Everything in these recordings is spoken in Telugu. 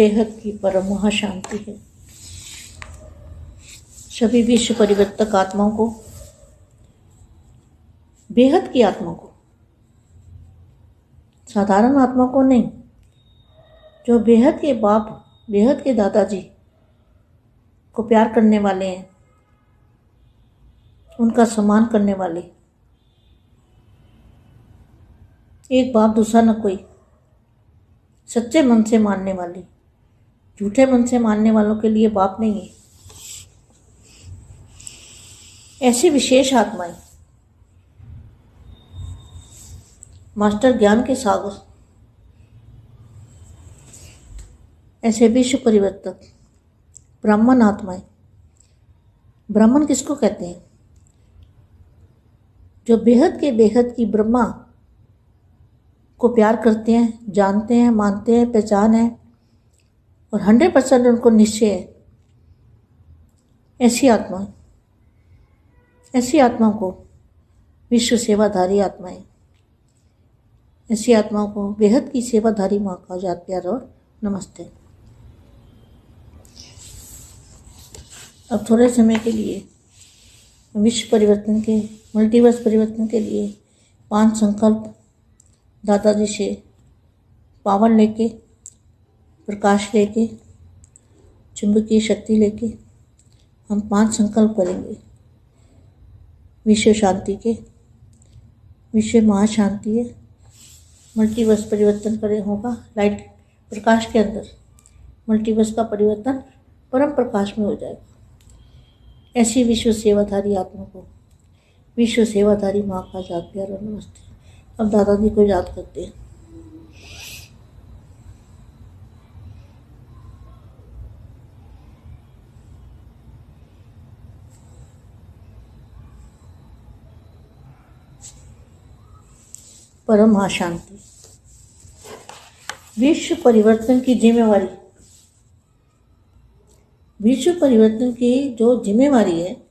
बेहद की परम महाशांति है। सभी विश्व परिवर्तक आत्माओं को, बेहद की आत्मा को, साधारण आत्मा को नहीं, जो बेहद के बाप, बेहद के दादाजी को प्यार करने वाले हैं, उनका सम्मान करने वाले। एक बाप दूसरा न कोई, सच्चे मन से मानने वाले। झूठे मन से मानने वालों के लिए बाप नहीं है। ऐसी विशेष आत्माएँ। मास्टर ज्ञान के सागर। ऐसे विश्व परिवर्तक ब्राह्मण आत्माएँ। ब्राह्मण किसको कहते हैं? जो बेहद के बेहद की ब्रह्मा को प्यार करते हैं, जानते हैं, मानते हैं, पहचान है और हंड्रेड परसेंट उनको निश्चय है। ऐसी आत्मा ऐसी आत्माओं को विश्व सेवाधारी आत्माएँ ऐसी आत्माओं को बेहद की सेवाधारी माँ का जात प्यार और नमस्ते। अब थोड़े समय के लिए, विश्व परिवर्तन के, मल्टीवर्स परिवर्तन के लिए पाँच संकल्प दादाजी से पावर लेके प्रकाश लेके, चुंबकीय शक्ति लेके, हम पाँच संकल्प करेंगे। विश्व शांति के। विश्व महाशांति है। मल्टीवर्स परिवर्तन करें होगा। लाइट प्रकाश के अंदर मल्टीवर्स का परिवर्तन परम प्रकाश में हो जाएगा। ऐसी विश्व सेवाधारी आत्मा को विश्व सेवाधारी माँ का जात प्यार नमस्ते। अब दादाजी को याद करते हैं। परम शांति विश्व परिवर्तन की जिम्मेवारी। विश्व परिवर्तन की जो जिम्मेवारी है,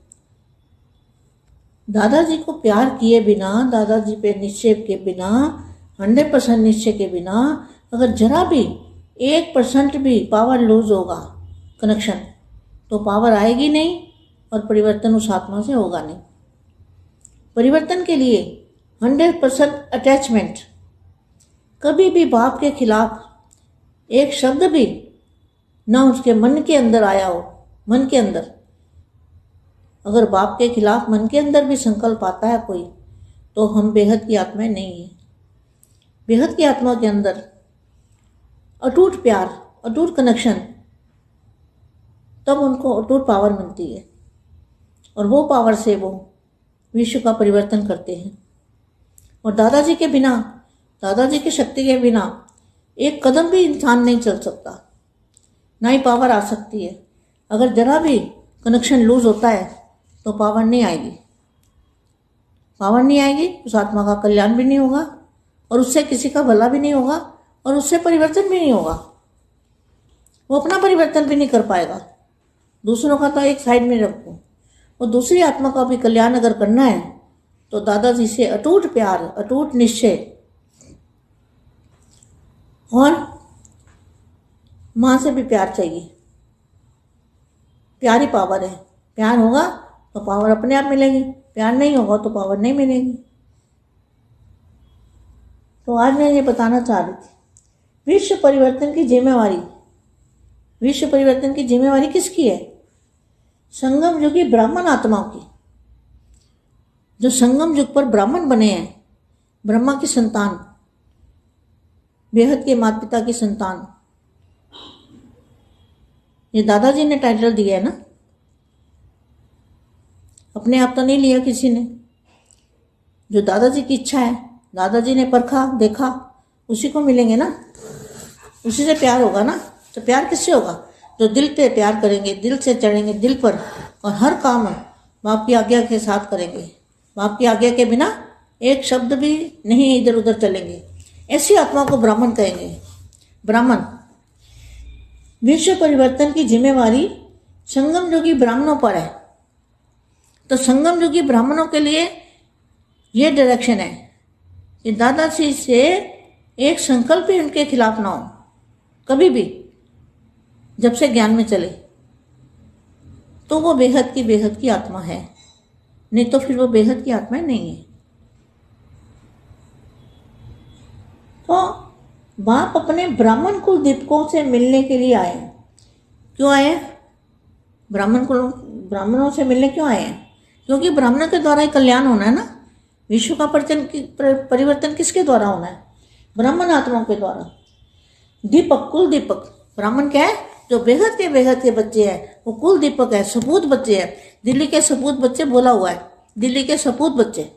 दादाजी को प्यार किए बिना, दादाजी पे निश्चय के बिना, हंड्रेड परसेंट निश्चय के बिना, अगर जरा भी एक परसेंट भी पावर लूज होगा कनेक्शन तो पावर आएगी नहीं और परिवर्तन उस आत्मा से होगा नहीं। परिवर्तन के लिए हंड्रेड परसेंट अटैचमेंट। कभी भी बाप के खिलाफ एक शब्द भी ना उसके मन के अंदर आया हो, मन के अंदर। अगर बाप के खिलाफ मन के अंदर भी संकल्प आता है कोई तो हम बेहद की आत्माएँ नहीं हैं। बेहद की आत्मा के अंदर अटूट प्यार, अटूट कनेक्शन तब उनको अटूट पावर मिलती है। और वो पावर से वो विश्व का परिवर्तन करते हैं। और दादाजी के बिना, दादाजी की शक्ति के बिना एक कदम भी इंसान नहीं चल सकता। ना ही पावर आ सकती है। अगर जरा भी कनेक्शन लूज होता है तो पावर नहीं आएगी। पावर नहीं आएगी, उस आत्मा का कल्याण भी नहीं होगा और उससे किसी का भला भी नहीं होगा और उससे परिवर्तन भी नहीं होगा। वो अपना परिवर्तन भी नहीं कर पाएगा। दूसरों का तो एक साइड में रखो। और दूसरी आत्मा का भी कल्याण अगर करना है तो दादाजी से अटूट प्यार, अटूट निश्चय। और माँ से भी प्यार चाहिए। प्यारी पावर है। प्यार होगा तो पावर अपने आप मिलेगी। प्यार नहीं होगा तो पावर नहीं मिलेगी। तो आज मैं ये बताना चाह रही थी, विश्व परिवर्तन की जिम्मेवारी। विश्व परिवर्तन की जिम्मेवारी किसकी है? संगम जो कि ब्राह्मण आत्माओं की। जो संगम युग पर ब्राह्मण बने हैं, ब्रह्मा की संतान, बेहद के माता पिता की संतान। ये दादाजी ने टाइटल दिया है ना? अपने आप तो नहीं लिया किसी ने। जो दादाजी की इच्छा है, दादाजी ने परखा, देखा, उसी को मिलेंगे ना? उसी से प्यार होगा ना? तो प्यार किससे होगा? जो दिल पे प्यार करेंगे, दिल से चढ़ेंगे, दिल पर, और हर काम बाप की आज्ञा के साथ करेंगे। बाप की आज्ञा के बिना एक शब्द भी नहीं इधर उधर चलेंगे। ऐसी आत्मा को ब्राह्मण कहेंगे। ब्राह्मण, विश्व परिवर्तन की जिम्मेवारी संगम योगी ब्राह्मणों पर है। तो संगम युगी ब्राह्मणों के लिए ये डायरेक्शन है कि दादाजी से एक संकल्प ही उनके खिलाफ ना हो, कभी भी, जब से ज्ञान में चले। तो वो बेहद की बेहद की आत्मा है। नहीं तो फिर वो बेहद की आत्माएँ नहीं है। तो बाप अपने ब्राह्मण कुल दीपकों से मिलने के लिए आए क्यों आए ब्राह्मण कुल, ब्राह्मणों से मिलने क्यों आए हैं? क्योंकि ब्राह्मणों के द्वारा ही कल्याण होना है ना। विश्व का परिवर्तन परिवर्तन किसके द्वारा होना है? ब्राह्मण आत्माओं के द्वारा। दीपक, कुल दीपक। ब्राह्मण क्या है? जो बेहद के बेहद के बच्चे हैं, वो कुल दीपक है सपूत बच्चे हैं। दिल्ली के सपूत बच्चे बोला हुआ है। दिल्ली के सपूत बच्चे।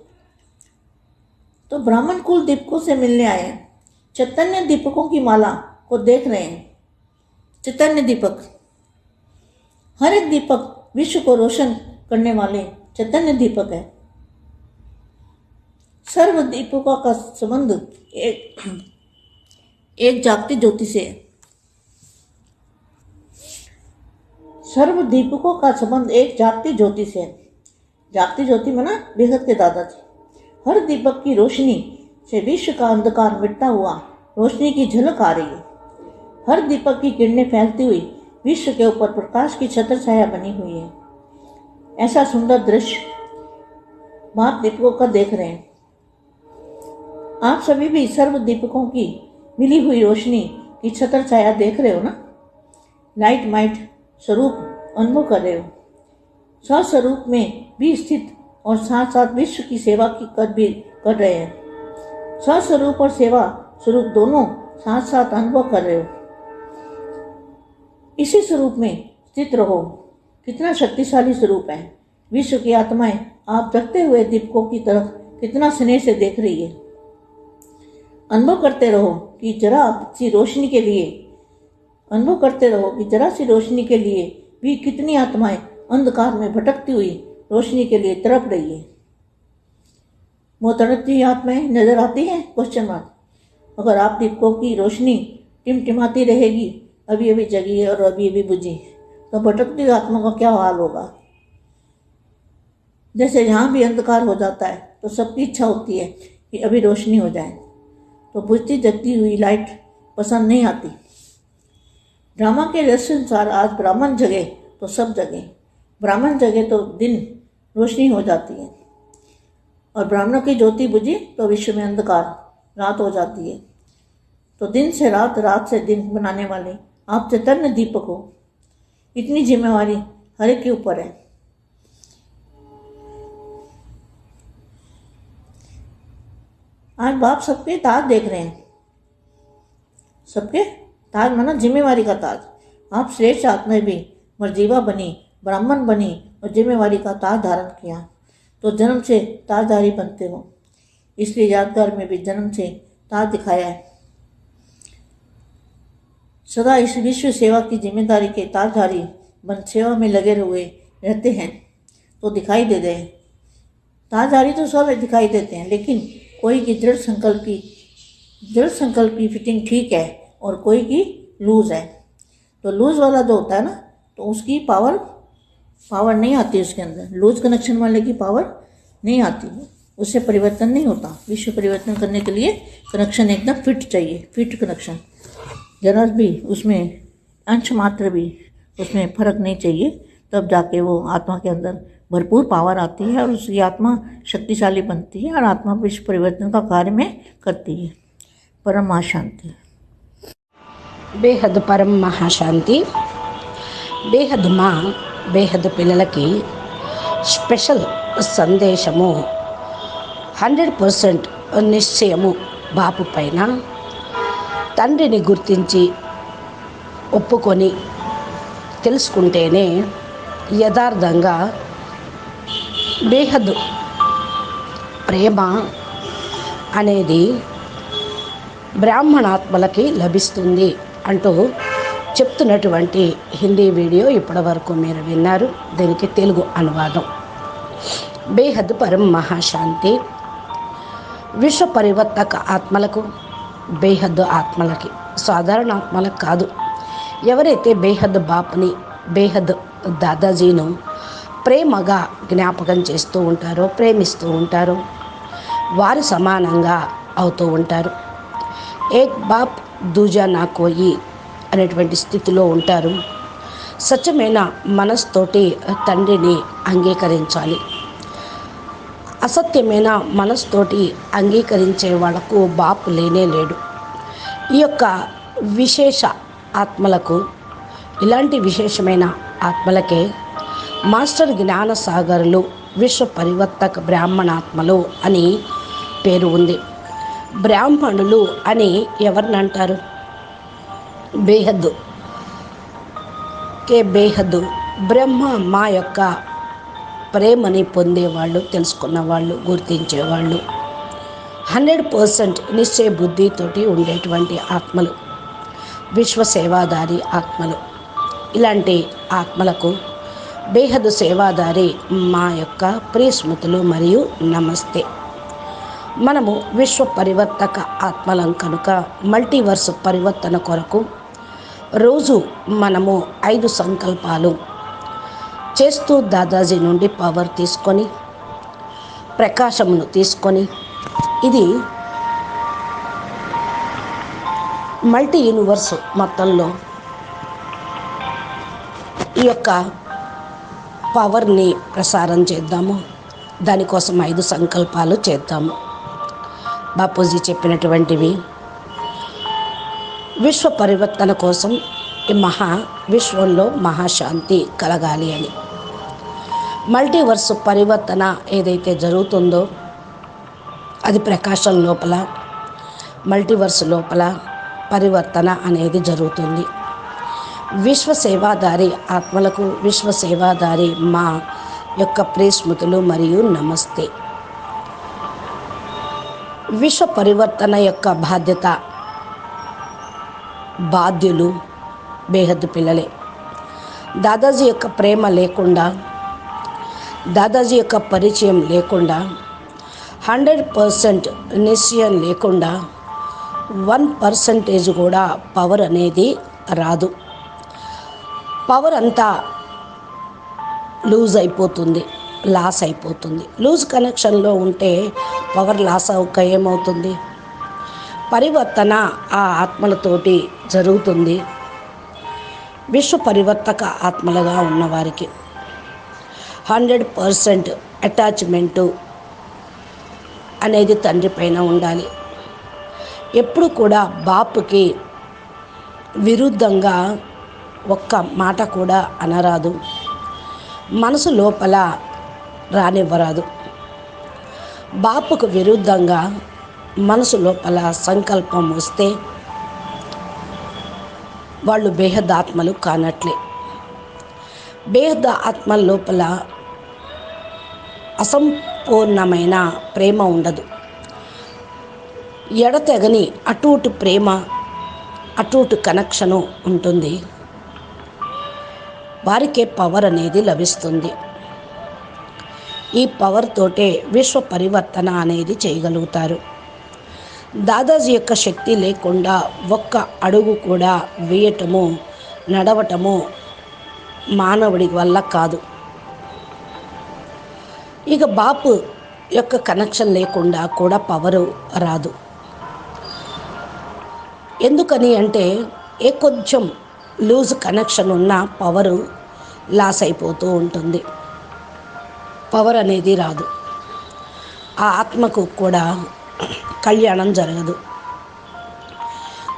तो ब्राह्मण कुल दीपकों से मिलने आए हैं। चैतन्य दीपकों की माला को देख रहे हैं। चैतन्य दीपक। हर एक दीपक विश्व को रोशन करने वाले चैतन्य दीपक है। सर्व दीपकों का संबंध एक एक जागती ज्योति से है। सर्व दीपकों का संबंध एक जागती ज्योति से है। जागती ज्योति मना बेहद के दादाजी। हर दीपक की रोशनी से विश्व का अंधकार मिटता हुआ रोशनी की झलक आ रही है। हर दीपक की किरणें फैलती हुई विश्व के ऊपर प्रकाश की छत्र छाया बनी हुई है। ऐसा सुंदर दृश्य बाप दीपकों का देख रहे हैं। आप सभी भी सर्व दीपकों की मिली हुई रोशनी की छत्र छाया देख रहे हो ना? लाइट माइट स्वरूप अनुभव कर रहे हो। स्वस्वरूप में भी स्थित और साथ साथ विश्व की सेवा की कर भी कर रहे हैं। स्वस्वरूप और सेवा स्वरूप दोनों साथ साथ अनुभव कर रहे हो। इसी स्वरूप में स्थित रहो। कितना शक्तिशाली स्वरूप है। विश्व की आत्माएँ आप जगते हुए दीपकों की तरफ़ कितना स्नेह से देख रही है। अनुभव करते रहो कि जरा सी रोशनी के लिए अनुभव करते रहो कि जरा सी रोशनी के लिए भी कितनी आत्माएँ अंधकार में भटकती हुई रोशनी के लिए तड़प रही है। वो तड़पती हुई आत्माएँ नज़र आती हैं? क्वेश्चन मार्क अगर आप दीपकों की रोशनी टिमटिमाती रहेगी अभी अभी जगी है और अभी अभी बुझी तो भटकती हुई आत्मा का क्या हाल होगा? जैसे जहाँ भी अंधकार हो जाता है तो सबकी इच्छा होती है कि अभी रोशनी हो जाए। तो बुझती जगती हुई लाइट पसंद नहीं आती। ड्रामा के रहस्य अनुसार आज ब्राह्मण जगे तो सब जगे। ब्राह्मण जगे तो दिन रोशनी हो जाती है। और ब्राह्मणों की ज्योति बुझी तो विश्व में अंधकार रात हो जाती है। तो दिन से रात रात से दिन बनाने वाले आप चैतन्य दीपक हो। इतनी जिम्मेवारी हर एक के ऊपर है। आज बाप सबके ताज देख रहे हैं। सबके ताज माना जिम्मेवारी का ताज। आप श्रेष्ठ आत्मा भी, मर्जीवा बनी, ब्राह्मण बनी और जिम्मेवारी का ताज धारण किया तो जन्म से ताजधारी बनते हो। इसलिए यादगार में भी जन्म से ताज दिखाया है। सदा इस विश्व सेवा की ज़िम्मेदारी के ताजधारी बन सेवा में लगे हुए रहते हैं तो दिखाई दे गए ताजधारी तो सब दिखाई देते हैं, लेकिन कोई की दृढ़ संकल्प की दृढ़ संकल्प की फिटिंग ठीक है। और कोई की लूज है। तो लूज वाला जो होता है ना तो उसकी पावर पावर नहीं आती उसके अंदर। लूज कनेक्शन वाले की पावर नहीं आती। उससे परिवर्तन नहीं होता। विश्व परिवर्तन करने के लिए कनेक्शन एकदम फिट चाहिए। फिट कनेक्शन जरा भी उसमें अंश मात्र भी उसमें फ़र्क नहीं चाहिए, तब जाके वो आत्मा के अंदर भरपूर पावर आती है और उसकी आत्मा शक्तिशाली बनती है और आत्मा विश्व परिवर्तन का कार्य में करती है। परम शांति బేహద్ పరం మహాశాంతి. బేహద్ మా బేహద్ పిల్లలకి స్పెషల్ సందేశము. హండ్రెడ్ పర్సెంట్ నిశ్చయము బాపు పైన. తండ్రిని గుర్తించి ఒప్పుకొని తెలుసుకుంటేనే యథార్థంగా బేహద్ ప్రేమ అనేది బ్రాహ్మణాత్మలకి లభిస్తుంది. అంటూ చెప్తున్నటువంటి హిందీ వీడియో ఇప్పటివరకు మీరు విన్నారు. దీనికి తెలుగు అనువాదం. బేహద్ పరం మహాశాంతి. విశ్వ పరివర్తక ఆత్మలకు బేహద్ ఆత్మలకి సాధారణ ఆత్మలకు కాదు. ఎవరైతే బేహద్ బాపుని బేహద్ దాదాజీను ప్రేమగా జ్ఞాపకం చేస్తూ ఉంటారో ప్రేమిస్తూ ఉంటారో వారు సమానంగా అవుతూ ఉంటారు. ఏక్ బాప్ దూజా నా కోయి అనేటువంటి స్థితిలో ఉంటారు. స్వచ్ఛమైన మనస్తోటి తండ్రిని అంగీకరించాలి. అసత్యమైన మనస్తోటి అంగీకరించే వాళ్ళకు బాపు లేనే లేడు. ఈ యొక్క విశేష ఆత్మలకు ఇలాంటి విశేషమైన ఆత్మలకే మాస్టర్ జ్ఞానసాగరులు విశ్వ పరివర్తక బ్రాహ్మణాత్మలు అని పేరు ఉంది. బ్రాహ్మణులు అని ఎవరిని అంటారు? బేహద్దు. కే బేహద్దు. బ్రహ్మ మా యొక్క ప్రేమని పొందేవాళ్ళు తెలుసుకున్నవాళ్ళు గుర్తించేవాళ్ళు. హండ్రెడ్ పర్సెంట్ నిశ్చయ బుద్ధితోటి ఉండేటువంటి ఆత్మలు. విశ్వ సేవాదారి ఆత్మలు. ఇలాంటి ఆత్మలకు బేహదు సేవాదారి మా యొక్క ప్రియస్మృతులు మరియు నమస్తే. మనము విశ్వ పరివర్తక ఆత్మలం కనుక మల్టీవర్స్ పరివర్తన కొరకు రోజు మనము ఐదు సంకల్పాలు చేస్తూ దాదాజీ నుండి పవర్ తీసుకొని ప్రకాశమును తీసుకొని ఇది మల్టీ యూనివర్స్ మొత్తంలో ఈ యొక్క పవర్ని ప్రసారం చేద్దాము. దానికోసం ఐదు సంకల్పాలు చేద్దాము. బాపూజీ చెప్పినటువంటివి. విశ్వ పరివర్తన కోసం ఈ మహా విశ్వంలో మహాశాంతి కలగాలి అని. మల్టీవర్స్ పరివర్తన ఏదైతే జరుగుతుందో అది ప్రకాశం లోపల మల్టీవర్స్ లోపల పరివర్తన అనేది జరుగుతుంది. విశ్వ సేవాదారి ఆత్మలకు విశ్వ సేవాదారి మా యొక్క ప్రేస్మృతులు మరియు నమస్తే. విశ్వ పరివర్తన యొక్క బాధ్యత. బాధ్యులు బేహద్దు పిల్లలే. దాదాజీ యొక్క ప్రేమ లేకుండా దాదాజీ యొక్క పరిచయం లేకుండా హండ్రెడ్ పర్సెంట్ నిశ్చయం లేకుండా వన్ పర్సంటేజ్ కూడా పవర్ అనేది రాదు. పవర్ అంతా లూజ్ అయిపోతుంది. లాస్ అయిపోతుంది. లూజ్ కనెక్షన్లో ఉంటే పవర్ లాస్ అవ్వక ఏమవుతుంది? పరివర్తన ఆ ఆత్మలతోటి జరుగుతుంది. విశ్వ పరివర్తక ఆత్మలుగా ఉన్నవారికి హండ్రెడ్ పర్సెంట్ అటాచ్మెంటు అనేది తండ్రి పైన ఉండాలి. ఎప్పుడు కూడా బాపుకి విరుద్ధంగా ఒక్క మాట కూడా అనరాదు. మనసు లోపల రానివ్వరాదు. బాపుకు విరుద్ధంగా మనసు లోపల సంకల్పం వస్తే వాళ్ళు బేహదాత్మలు కానట్లే. బేహద ఆత్మ లోపల అసంపూర్ణమైన ప్రేమ ఉండదు. ఎడతెగని అటుటు ప్రేమ అటుటు కనెక్షను ఉంటుంది. వారికే పవర్ అనేది లభిస్తుంది. ఈ పవర్ తోటే విశ్వ పరివర్తన అనేది చేయగలుగుతారు. దాదాజీ యొక్క శక్తి లేకుండా ఒక్క అడుగు కూడా వేయటము నడవటము మానవుడి వల్ల కాదు. ఇక బాపు యొక్క కనెక్షన్ లేకుండా కూడా పవరు రాదు. ఎందుకని అంటే ఏ కొంచెం లూజ్ కనెక్షన్ ఉన్న పవరు లాస్ అయిపోతూ ఉంటుంది. పవర్ అనేది రాదు. ఆ ఆత్మకు కూడా కళ్యాణం జరగదు.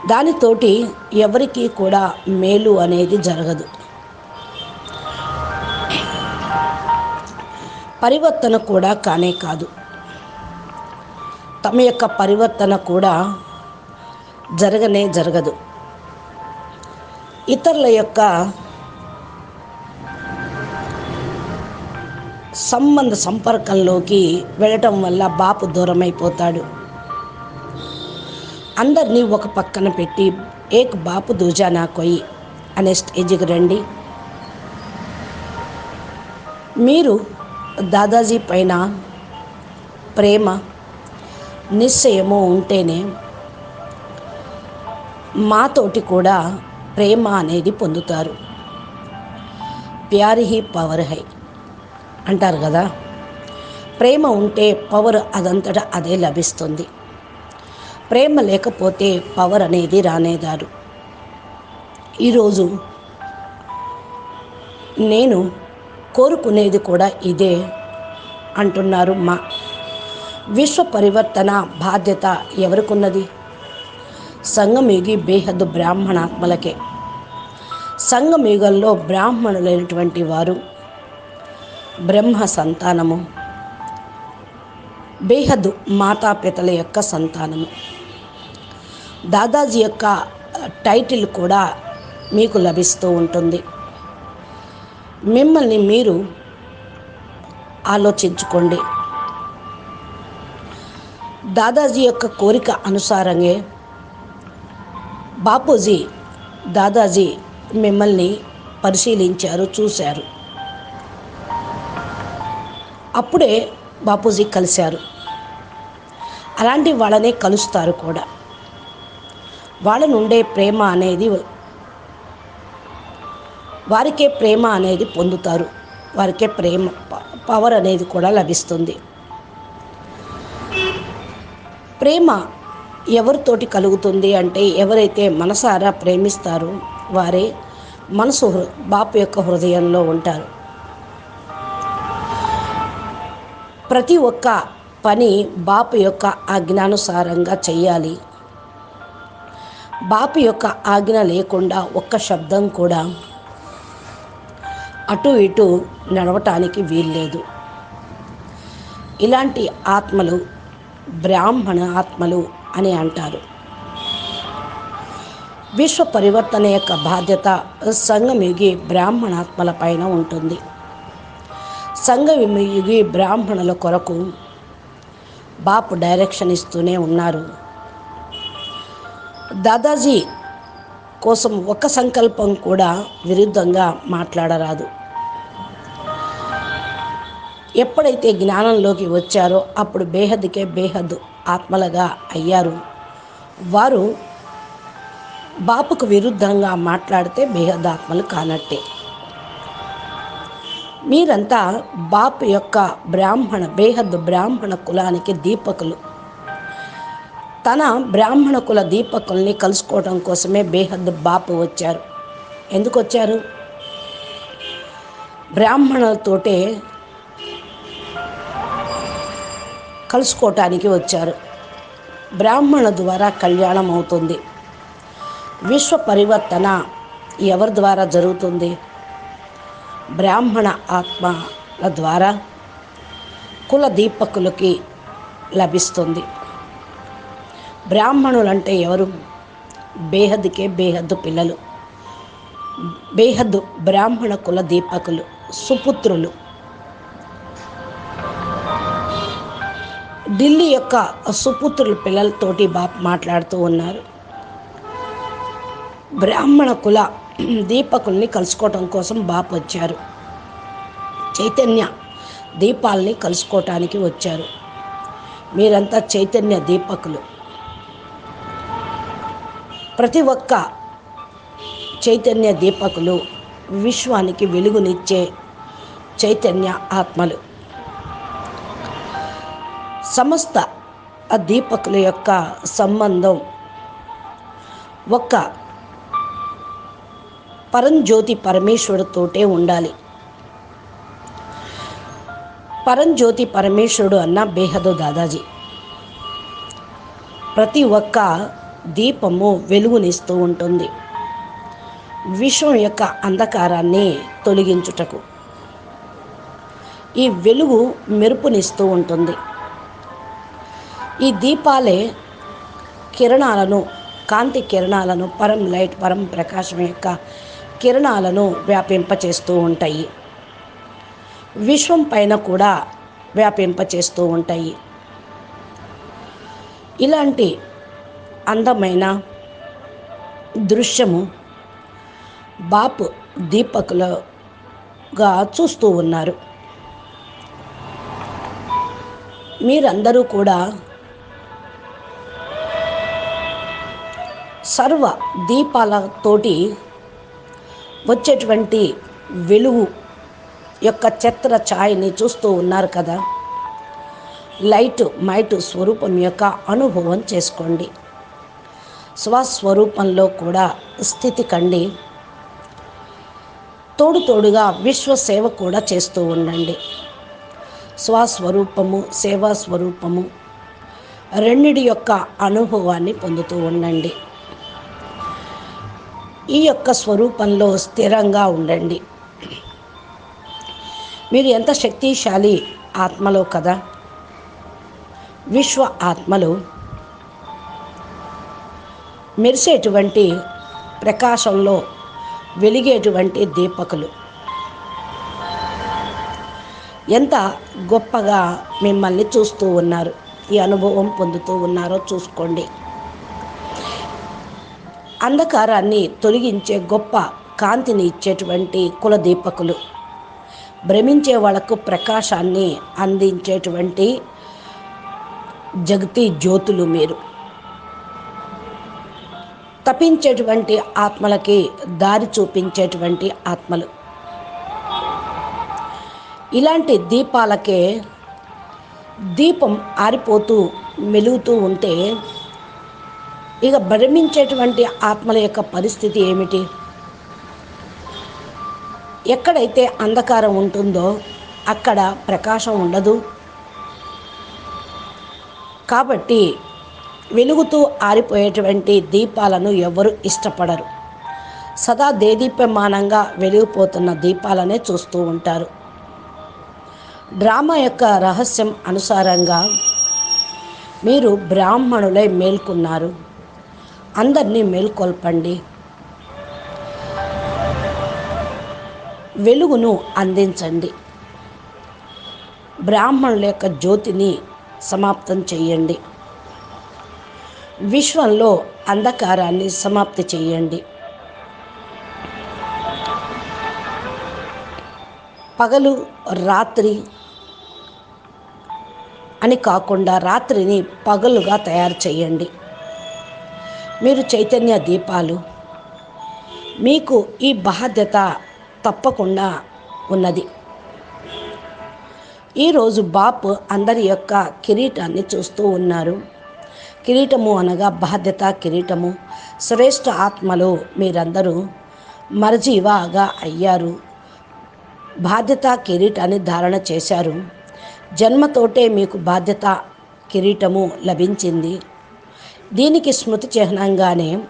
దానితోటి ఎవరికి కూడా మేలు అనేది జరగదు. పరివర్తన కూడా కానే కాదు. తమ యొక్క పరివర్తన కూడా జరగనే జరగదు. ఇతరుల యొక్క సంబంధ సంపర్కంలోకి వెళ్ళటం వల్ల బాపు దూరమైపోతాడు. అందరినీ ఒక పక్కన పెట్టి ఏక్ బాపు దూజానా కొయ్యి అనే స్టేజ్కి రండి. మీరు దాదాజీ పైన ప్రేమ నిశ్చయము ఉంటేనే మాతోటి కూడా ప్రేమ అనేది పొందుతారు. ప్యారి హీ పవర్ హై. అంటారు కదా. ప్రేమ ఉంటే పవర్ అదంతటా అదే లభిస్తుంది. ప్రేమ లేకపోతే పవర్ అనేది రానేదారు. ఈరోజు నేను కోరుకునేది కూడా ఇదే అంటున్నారు మా. విశ్వ పరివర్తన బాధ్యత ఎవరికున్నది? సంగమయుగి బేహద్దు బ్రాహ్మణాత్మలకే. సంగమయుగంలో బ్రాహ్మణులైనటువంటి వారు బ్రహ్మ సంతానము. బేహద్ మాతాపితల యొక్క సంతానము. దాదాజీ యొక్క టైటిల్ కూడా మీకు లభిస్తూ ఉంటుంది. మిమ్మల్ని మీరు ఆలోచించుకోండి. దాదాజీ యొక్క కోరిక అనుసారంగా బాపూజీ దాదాజీ మిమ్మల్ని పరిశీలించారు చూశారు. అప్పుడే బాపూజీ కలిశారు. అలాంటి వాళ్ళనే కలుస్తారు కూడా. వాళ్ళ నుండే ప్రేమ అనేది వారికే ప్రేమ అనేది పొందుతారు. వారికే ప్రేమ ప- పవర్ అనేది కూడా లభిస్తుంది. ప్రేమ ఎవరితోటి కలుగుతుంది అంటే ఎవరైతే మనసారా ప్రేమిస్తారో వారే మనసు హృ- బాపు యొక్క హృదయంలో ఉంటారు. ప్రతి ఒక్క పని బాపు యొక్క ఆజ్ఞానుసారంగా చేయాలి బాపు యొక్క ఆజ్ఞ లేకుండా ఒక్క శబ్దం కూడా అటు ఇటు నడవటానికి వీల్లేదు. ఇలాంటి ఆత్మలు బ్రాహ్మణ ఆత్మలు అని అంటారు. విశ్వ పరివర్తన యొక్క బాధ్యత సంగమిగి బ్రాహ్మణాత్మల పైన ఉంటుంది. సంగమిగి బ్రాహ్మణుల కొరకు బాపు డైరెక్షన్ ఇస్తూనే ఉన్నారు. దాదాజీ కోసం ఒక సంకల్పం కూడా విరుద్ధంగా మాట్లాడరాదు. ఎప్పుడైతే జ్ఞానంలోకి వచ్చారో అప్పుడు బేహద్కే బేహద్ ఆత్మలుగా అయ్యారు. వారు బాపుకు విరుద్ధంగా మాట్లాడితే బేహద్ ఆత్మలు కానట్టే. మీరంతా బాపు యొక్క బ్రాహ్మణ బేహద్ బ్రాహ్మణ కులానికి దీపకులు. తన బ్రాహ్మణ కుల దీపకుల్ని కలుసుకోవడం కోసమే బేహద్దు బాపు వచ్చారు. ఎందుకు వచ్చారు? బ్రాహ్మణులతోటే కలుసుకోవటానికి వచ్చారు. బ్రాహ్మణ ద్వారా కళ్యాణం అవుతుంది విశ్వ పరివర్తన ఎవరి ద్వారా జరుగుతుంది? బ్రాహ్మణ ఆత్మల ద్వారా కుల దీపకులకి లభిస్తుంది. బ్రాహ్మణులు అంటే ఎవరు? బేహద్కే బేహద్దు పిల్లలు. బేహద్దు బ్రాహ్మణ కుల దీపకులు సుపుత్రులు. ఢిల్లీ యొక్క సుపుత్రుల పిల్లలతోటి బాప్ మాట్లాడుతూ ఉన్నారు. బ్రాహ్మణ కుల దీపకుల్ని కలుసుకోవటం కోసం బాపు వచ్చారు. చైతన్య దీపాల్ని కలుసుకోవటానికి వచ్చారు. మీరంతా చైతన్య దీపకులు. ప్రతి ఒక్క చైతన్య దీపకులు విశ్వానికి వెలుగునిచ్చే చైతన్య ఆత్మలు. సమస్త ఆ దీపకుల యొక్క సంబంధం ఒక్క పరంజ్యోతి పరమేశ్వరుతోటే ఉండాలి. పరంజ్యోతి పరమేశ్వరుడు అన్న బేహదు దాదాజీ. ప్రతి ఒక్క దీపము వెలుగునిస్తూ ఉంటుంది. విశ్వం యొక్క అంధకారాన్ని తొలగించుటకు. ఈ వెలుగు మెరుపునిస్తూ ఉంటుంది. ఈ దీపాలే కిరణాలను కాంతి కిరణాలను పరం లైట్ పరం ప్రకాశం యొక్క కిరణాలను వ్యాపింపచేస్తూ ఉంటాయి. విశ్వం పైన కూడా వ్యాపింపచేస్తూ ఉంటాయి. ఇలాంటి అందమైన దృశ్యము బాపు దీపకులుగా చూస్తూ ఉన్నారు. మీరందరూ కూడా సర్వ దీపాలతోటి వచ్చేటువంటి వెలుగు యొక్క చిత్ర ఛాయని చూస్తూ ఉన్నారు కదా. లైట్ మైట్ స్వరూపం యొక్క అనుభవం చేసుకోండి. స్వస్వరూపంలో కూడా స్థితి కండి. తోడు తోడుగా విశ్వసేవ కూడా చేస్తూ ఉండండి. స్వస్వరూపము సేవా స్వరూపము రెండిటి యొక్క అనుభవాన్ని పొందుతూ ఉండండి. ఈ యొక్క స్వరూపంలో స్థిరంగా ఉండండి. మీరు ఎంత శక్తిశాలి ఆత్మలో కదా? విశ్వ ఆత్మలు మెరిసేటువంటి ప్రకాశంలో వెలిగేటువంటి దీపకులు. ఎంత గొప్పగా మిమ్మల్ని చూస్తూ ఉన్నారు ఈ అనుభవం పొందుతూ ఉన్నారో చూసుకోండి. అంధకారాన్ని తొలగించే గొప్ప కాంతిని ఇచ్చేటువంటి కులదీపకులు. భ్రమించే వాళ్ళకు ప్రకాశాన్ని అందించేటువంటి జగతి జ్యోతులు మీరు. తపించేటువంటి ఆత్మలకి దారి చూపించేటువంటి ఆత్మలు. ఇలాంటి దీపాలకే దీపం ఆరిపోతూ మెలుగుతూ ఉంటే ఇక భ్రమించేటువంటి ఆత్మల యొక్క పరిస్థితి ఏమిటి? ఎక్కడైతే అంధకారం ఉంటుందో అక్కడ ప్రకాశం ఉండదు. కాబట్టి వెలుగుతూ ఆరిపోయేటువంటి దీపాలను ఎవరు ఇష్టపడరు. సదా దేదీప్యమానంగా వెలిగిపోతున్న దీపాలనే చూస్తూ ఉంటారు. డ్రామా యొక్క రహస్యం అనుసారంగా మీరు బ్రాహ్మణులై మేల్కొన్నారు. అందరినీ మేల్కొల్పండి. వెలుగును అందించండి. బ్రాహ్మణుల యొక్క జ్యోతిని సమాప్తం చేయండి. విశ్వంలో అంధకారాన్ని సమాప్తి చేయండి. పగలు రాత్రి అని కాకుండా రాత్రిని పగలుగా తయారు చేయండి. మీరు చైతన్య దీపాలు. మీకు ఈ బాధ్యత తప్పకుండా ఉన్నది. ఈరోజు బాప్ అందరి యొక్క కిరీటాన్ని చూస్తూ ఉన్నారు. కిరీటము అనగా బాధ్యత కిరీటము. శ్రేష్ఠ ఆత్మలు మీరందరూ మరజీవాగా అయ్యారు. బాధ్యత కిరీటాన్ని ధారణ చేశారు. జన్మతోటే మీకు బాధ్యత కిరీటము లభించింది. దీనికి స్మృతి చిహ్నంగానే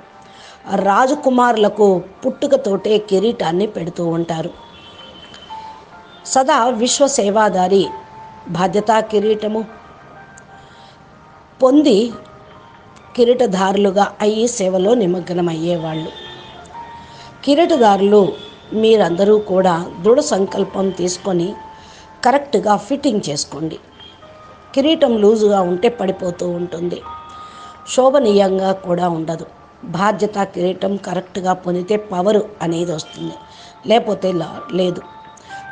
రాజకుమారులకు పుట్టుకతోటే కిరీటాన్ని పెడుతూ ఉంటారు. సదా విశ్వసేవాదారి బాధ్యతా కిరీటము. పొంది కిరీటదారులుగా అయ్యి సేవలో నిమగ్నమయ్యేవాళ్ళు. కిరీటదారులు మీరందరూ కూడా దృఢ సంకల్పం తీసుకొని కరెక్ట్గా ఫిట్టింగ్ చేసుకోండి. కిరీటం లూజుగా ఉంటే పడిపోతూ ఉంటుంది. శోభనీయంగా కూడా ఉండదు. బాధ్యత కిరీటం కరెక్ట్గా పొందితే పవర్ అనేది వస్తుంది. లేకపోతే లా- లేదు.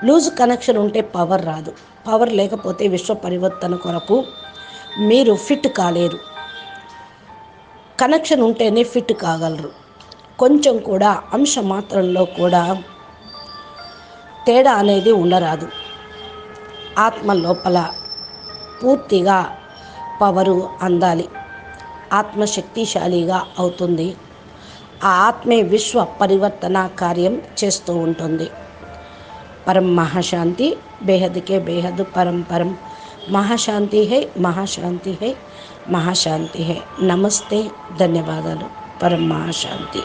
లూజ్ కనెక్షన్ ఉంటే పవర్ రాదు. పవర్ లేకపోతే విశ్వ పరివర్తన కొరకు మీరు ఫిట్ కాలేరు. కనెక్షన్ ఉంటేనే ఫిట్ కాగలరు. కొంచెం కూడా అంశ మాత్రంలో కూడా తేడా అనేది ఉండరాదు. ఆత్మ లోపల పూర్తిగా పవరు అందాలి. ఆత్మ శక్తిశాలిగా అవుతుంది. ఆ ఆత్మే విశ్వ పరివర్తన కార్యం చేస్తూ ఉంటుంది. పరం మహాశాంతి బేహద్కే బేహద్ పరం పరం. మహాశాంతి హై మహాశాంతి హై మహాశాంతి హై. నమస్తే ధన్యవాదాలు. పరం మహాశాంతి.